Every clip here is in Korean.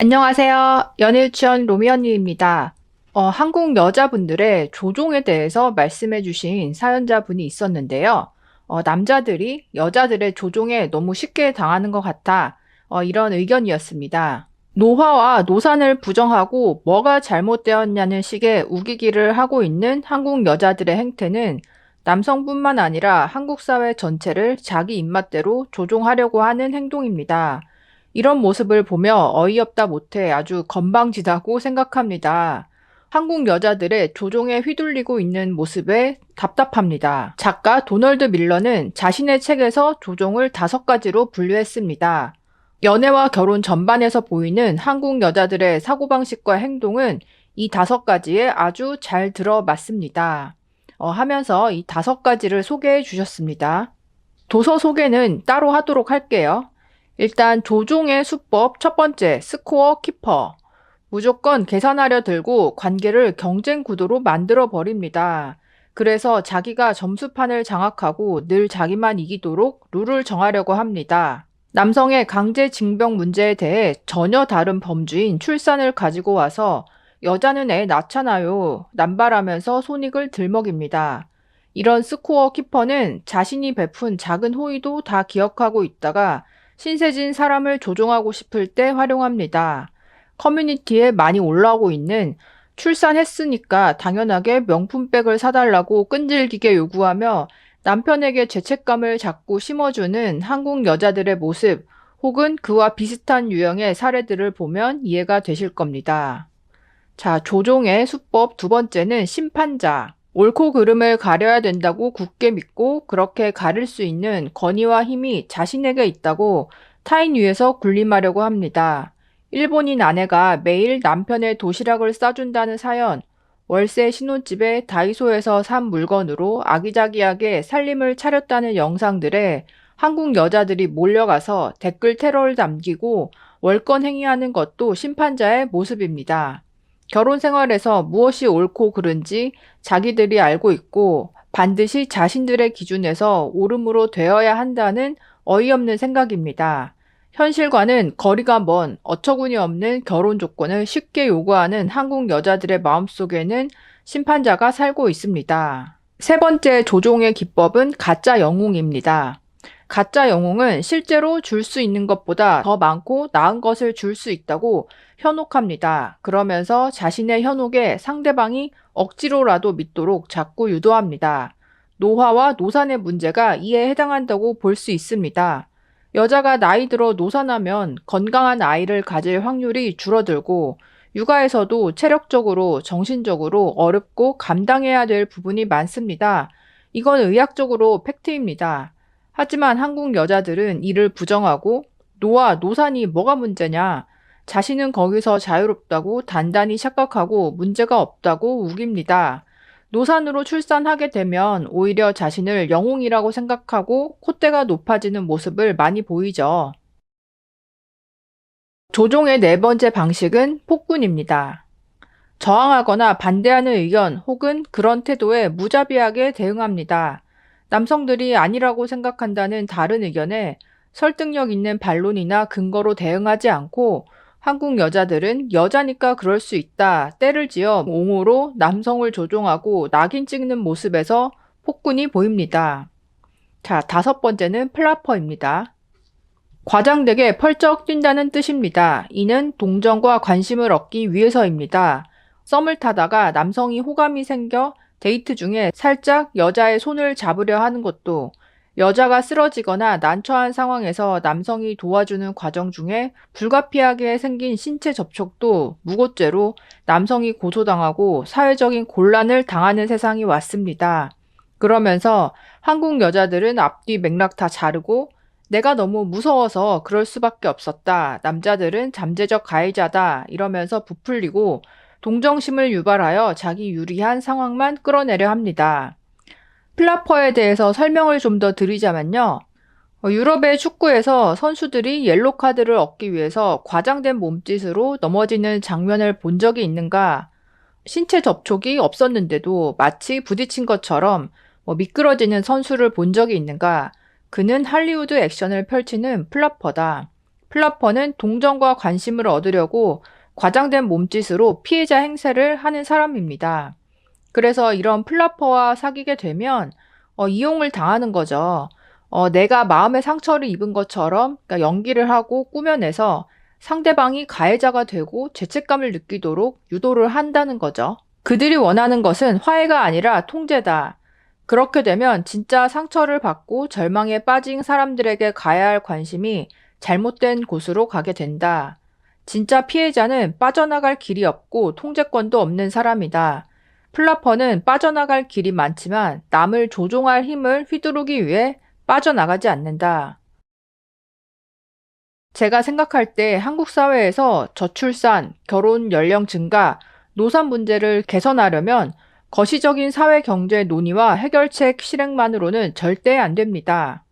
안녕하세요. 연일치원 로미 언니입니다. 어, 한국 여자분들의 조종에 대해서 말씀해 주신 사연자분이 있었는데요. 어, 남자들이 여자들의 조종에 너무 쉽게 당하는 것 같아 어, 이런 의견이었습니다. 노화와 노산을 부정하고 뭐가 잘못되었냐는 식의 우기기를 하고 있는 한국 여자들의 행태는 남성뿐만 아니라 한국 사회 전체를 자기 입맛대로 조종하려고 하는 행동입니다. 이런 모습을 보며 어이없다 못해 아주 건방지다고 생각합니다. 한국 여자들의 조종에 휘둘리고 있는 모습에 답답합니다. 작가 도널드 밀러는 자신의 책에서 조종을 다섯 가지로 분류했습니다. 연애와 결혼 전반에서 보이는 한국 여자들의 사고방식과 행동은 이 다섯 가지에 아주 잘 들어맞습니다. 어, 하면서 이 다섯 가지를 소개해 주셨습니다. 도서 소개는 따로 하도록 할게요. 일단 조종의 수법 첫 번째 스코어 키퍼. 무조건 계산하려 들고 관계를 경쟁 구도로 만들어 버립니다. 그래서 자기가 점수판을 장악하고 늘 자기만 이기도록 룰을 정하려고 합니다. 남성의 강제 징병 문제에 대해 전혀 다른 범주인 출산을 가지고 와서 여자는 애 낳잖아요. 남발하면서 손익을 들먹입니다. 이런 스코어 키퍼는 자신이 베푼 작은 호의도 다 기억하고 있다가 신세진 사람을 조종하고 싶을 때 활용합니다. 커뮤니티에 많이 올라오고 있는 출산했으니까 당연하게 명품백을 사달라고 끈질기게 요구하며 남편에게 죄책감을 자꾸 심어주는 한국 여자들의 모습 혹은 그와 비슷한 유형의 사례들을 보면 이해가 되실 겁니다. 자, 조종의 수법 두 번째는 심판자. 옳고 그름을 가려야 된다고 굳게 믿고 그렇게 가릴 수 있는 권위와 힘이 자신에게 있다고 타인 위에서 군림하려고 합니다. 일본인 아내가 매일 남편의 도시락을 싸준다는 사연, 월세 신혼집에 다이소에서 산 물건으로 아기자기하게 살림을 차렸다는 영상들에 한국 여자들이 몰려가서 댓글 테러를 남기고 월권 행위하는 것도 심판자의 모습입니다. 결혼 생활에서 무엇이 옳고 그른지 자기들이 알고 있고 반드시 자신들의 기준에서 옳음으로 되어야 한다는 어이없는 생각입니다. 현실과는 거리가 먼 어처구니 없는 결혼 조건을 쉽게 요구하는 한국 여자들의 마음속에는 심판자가 살고 있습니다. 세 번째 조종의 기법은 가짜 영웅입니다. 가짜 영웅은 실제로 줄 수 있는 것보다 더 많고 나은 것을 줄 수 있다고 현혹합니다. 그러면서 자신의 현혹에 상대방이 억지로라도 믿도록 자꾸 유도합니다. 노화와 노산의 문제가 이에 해당한다고 볼 수 있습니다. 여자가 나이 들어 노산하면 건강한 아이를 가질 확률이 줄어들고 육아에서도 체력적으로 정신적으로 어렵고 감당해야 될 부분이 많습니다. 이건 의학적으로 팩트입니다. 하지만 한국 여자들은 이를 부정하고 노화, 노산이 뭐가 문제냐? 자신은 거기서 자유롭다고 단단히 착각하고 문제가 없다고 우깁니다. 노산으로 출산하게 되면 오히려 자신을 영웅이라고 생각하고 콧대가 높아지는 모습을 많이 보이죠. 조종의 네 번째 방식은 폭군입니다. 저항하거나 반대하는 의견 혹은 그런 태도에 무자비하게 대응합니다. 남성들이 아니라고 생각한다는 다른 의견에 설득력 있는 반론이나 근거로 대응하지 않고 한국 여자들은 여자니까 그럴 수 있다. 때를 지어 옹호로 남성을 조종하고 낙인 찍는 모습에서 폭군이 보입니다. 자, 다섯 번째는 플라퍼입니다. 과장되게 펄쩍 뛴다는 뜻입니다. 이는 동정과 관심을 얻기 위해서입니다. 썸을 타다가 남성이 호감이 생겨 데이트 중에 살짝 여자의 손을 잡으려 하는 것도 여자가 쓰러지거나 난처한 상황에서 남성이 도와주는 과정 중에 불가피하게 생긴 신체 접촉도 무고죄로 남성이 고소당하고 사회적인 곤란을 당하는 세상이 왔습니다. 그러면서 한국 여자들은 앞뒤 맥락 다 자르고 내가 너무 무서워서 그럴 수밖에 없었다. 남자들은 잠재적 가해자다. 이러면서 부풀리고 동정심을 유발하여 자기 유리한 상황만 끌어내려 합니다. 플라퍼에 대해서 설명을 좀 더 드리자면요. 어, 유럽의 축구에서 선수들이 옐로 카드를 얻기 위해서 과장된 몸짓으로 넘어지는 장면을 본 적이 있는가? 신체 접촉이 없었는데도 마치 부딪힌 것처럼 뭐 미끄러지는 선수를 본 적이 있는가? 그는 할리우드 액션을 펼치는 플라퍼다. 플라퍼는 동정과 관심을 얻으려고 과장된 몸짓으로 피해자 행세를 하는 사람입니다. 그래서 이런 플라퍼와 사귀게 되면 어, 이용을 당하는 거죠. 어, 내가 마음의 상처를 입은 것처럼 그러니까 연기를 하고 꾸며내서 상대방이 가해자가 되고 죄책감을 느끼도록 유도를 한다는 거죠. 그들이 원하는 것은 화해가 아니라 통제다. 그렇게 되면 진짜 상처를 받고 절망에 빠진 사람들에게 가야 할 관심이 잘못된 곳으로 가게 된다. 진짜 피해자는 빠져나갈 길이 없고 통제권도 없는 사람이다. 플라퍼는 빠져나갈 길이 많지만 남을 조종할 힘을 휘두르기 위해 빠져나가지 않는다. 제가 생각할 때 한국 사회에서 저출산, 결혼 연령 증가, 노산 문제를 개선하려면 거시적인 사회 경제 논의와 해결책 실행만으로는 절대 안 됩니다.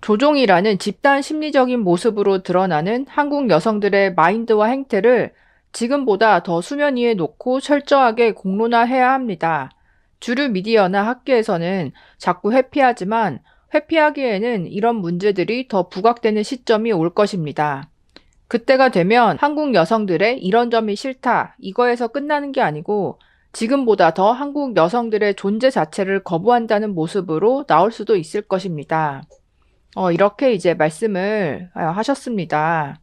조종이라는 집단 심리적인 모습으로 드러나는 한국 여성들의 마인드와 행태를 지금보다 더 수면 위에 놓고 철저하게 공론화해야 합니다. 주류 미디어나 학계에서는 자꾸 회피하지만 회피하기에는 이런 문제들이 더 부각되는 시점이 올 것입니다. 그때가 되면 한국 여성들의 이런 점이 싫다, 이거에서 끝나는 게 아니고 지금보다 더 한국 여성들의 존재 자체를 거부한다는 모습으로 나올 수도 있을 것입니다. 어, 이렇게 이제 말씀을 하셨습니다.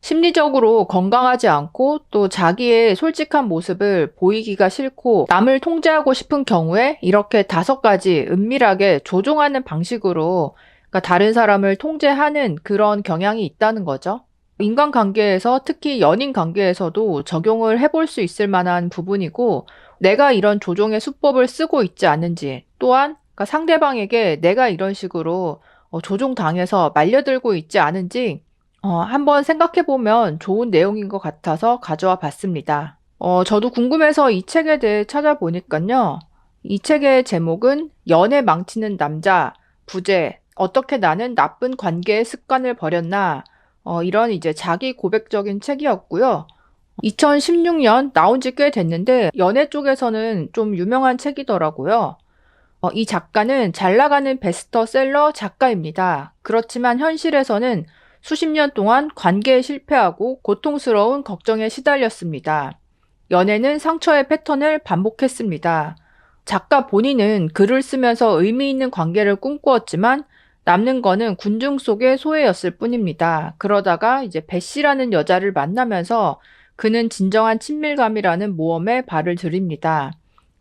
심리적으로 건강하지 않고 또 자기의 솔직한 모습을 보이기가 싫고 남을 통제하고 싶은 경우에 이렇게 다섯 가지 은밀하게 조종하는 방식으로 그러니까 다른 사람을 통제하는 그런 경향이 있다는 거죠. 인간관계에서 특히 연인 관계에서도 적용을 해볼 수 있을 만한 부분이고 내가 이런 조종의 수법을 쓰고 있지 않은지 또한 그러니까 상대방에게 내가 이런 식으로 어, 조종당해서 말려들고 있지 않은지 어, 한번 생각해 보면 좋은 내용인 것 같아서 가져와 봤습니다. 어, 저도 궁금해서 이 책에 대해 찾아보니까요. 이 책의 제목은 연애 망치는 남자, 부재, 어떻게 나는 나쁜 관계의 습관을 버렸나, 어, 이런 이제 자기 고백적인 책이었고요. 2016년 나온 지 꽤 됐는데 연애 쪽에서는 좀 유명한 책이더라고요. 어, 이 작가는 잘 나가는 베스트셀러 작가입니다. 그렇지만 현실에서는 수십 년 동안 관계에 실패하고 고통스러운 걱정에 시달렸습니다. 연애는 상처의 패턴을 반복했습니다. 작가 본인은 글을 쓰면서 의미 있는 관계를 꿈꾸었지만 남는 거는 군중 속의 소외였을 뿐입니다. 그러다가 이제 배 씨라는 여자를 만나면서 그는 진정한 친밀감이라는 모험에 발을 들입니다.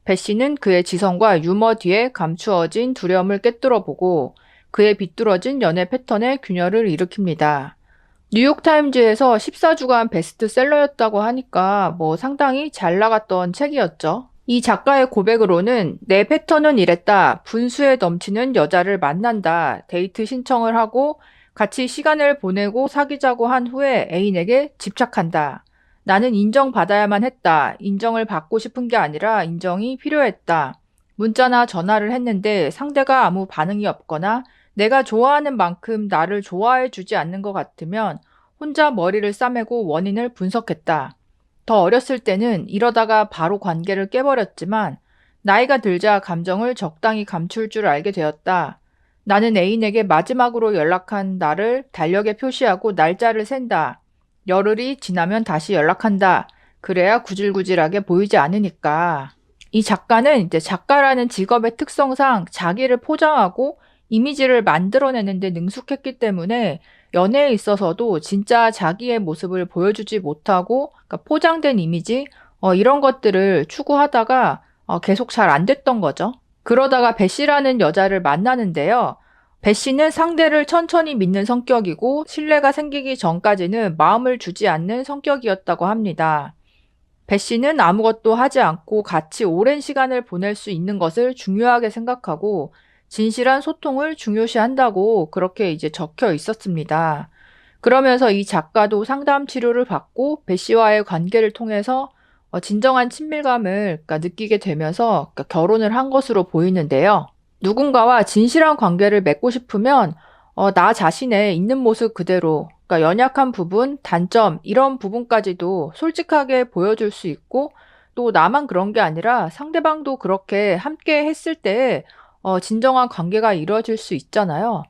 배 씨는 그의 지성과 유머 뒤에 감추어진 두려움을 꿰뚫어 보고 그의 비뚤어진 연애 패턴에 균열을 일으킵니다. 뉴욕타임즈에서 14주간 베스트셀러였다고 하니까 뭐 상당히 잘 나갔던 책이었죠. 이 작가의 고백으로는 내 패턴은 이랬다. 분수에 넘치는 여자를 만난다. 데이트 신청을 하고 같이 시간을 보내고 사귀자고 한 후에 애인에게 집착한다. 나는 인정받아야만 했다. 인정을 받고 싶은 게 아니라 인정이 필요했다. 문자나 전화를 했는데 상대가 아무 반응이 없거나 내가 좋아하는 만큼 나를 좋아해 주지 않는 것 같으면 혼자 머리를 싸매고 원인을 분석했다. 더 어렸을 때는 이러다가 바로 관계를 깨버렸지만 나이가 들자 감정을 적당히 감출 줄 알게 되었다. 나는 애인에게 마지막으로 연락한 날을 달력에 표시하고 날짜를 센다. 열흘이 지나면 다시 연락한다. 그래야 구질구질하게 보이지 않으니까. 이 작가는 이제 작가라는 직업의 특성상 자기를 포장하고 이미지를 만들어내는데 능숙했기 때문에 연애에 있어서도 진짜 자기의 모습을 보여주지 못하고 그러니까 포장된 이미지 어, 이런 것들을 추구하다가 어, 계속 잘 안 됐던 거죠. 그러다가 배 씨라는 여자를 만나는데요. 배 씨는 상대를 천천히 믿는 성격이고 신뢰가 생기기 전까지는 마음을 주지 않는 성격이었다고 합니다. 배 씨는 아무것도 하지 않고 같이 오랜 시간을 보낼 수 있는 것을 중요하게 생각하고 진실한 소통을 중요시한다고 그렇게 이제 적혀 있었습니다. 그러면서 이 작가도 상담 치료를 받고 배 씨와의 관계를 통해서 어, 진정한 친밀감을 그러니까 느끼게 되면서 그러니까 결혼을 한 것으로 보이는데요. 누군가와 진실한 관계를 맺고 싶으면 어, 나 자신의 있는 모습 그대로, 그러니까 연약한 부분, 단점, 이런 부분까지도 솔직하게 보여줄 수 있고, 또 나만 그런 게 아니라 상대방도 그렇게 함께 했을 때, 어, 진정한 관계가 이루어질 수 있잖아요.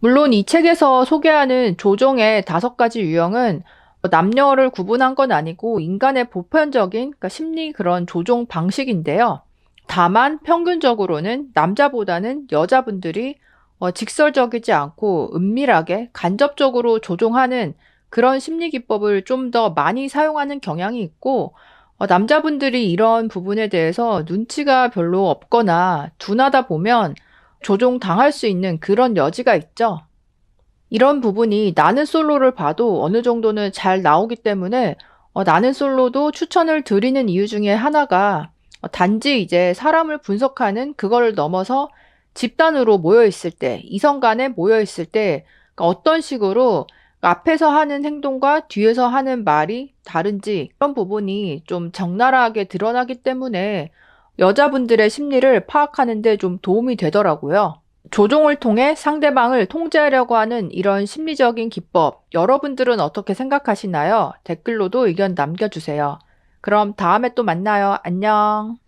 물론 이 책에서 소개하는 조종의 다섯 가지 유형은 남녀를 구분한 건 아니고 인간의 보편적인 그러니까 심리 그런 조종 방식인데요. 다만 평균적으로는 남자보다는 여자분들이 어, 직설적이지 않고 은밀하게 간접적으로 조종하는 그런 심리 기법을 좀 더 많이 사용하는 경향이 있고 어, 남자분들이 이런 부분에 대해서 눈치가 별로 없거나 둔하다 보면 조종 당할 수 있는 그런 여지가 있죠. 이런 부분이 나는 솔로를 봐도 어느 정도는 잘 나오기 때문에 어, 나는 솔로도 추천을 드리는 이유 중에 하나가 어, 단지 이제 사람을 분석하는 그거를 넘어서 집단으로 모여 있을 때, 이성 간에 모여 있을 때 그러니까 어떤 식으로 앞에서 하는 행동과 뒤에서 하는 말이 다른지 그런 부분이 좀 적나라하게 드러나기 때문에 여자분들의 심리를 파악하는데 좀 도움이 되더라고요. 조종을 통해 상대방을 통제하려고 하는 이런 심리적인 기법, 여러분들은 어떻게 생각하시나요? 댓글로도 의견 남겨주세요. 그럼 다음에 또 만나요. 안녕.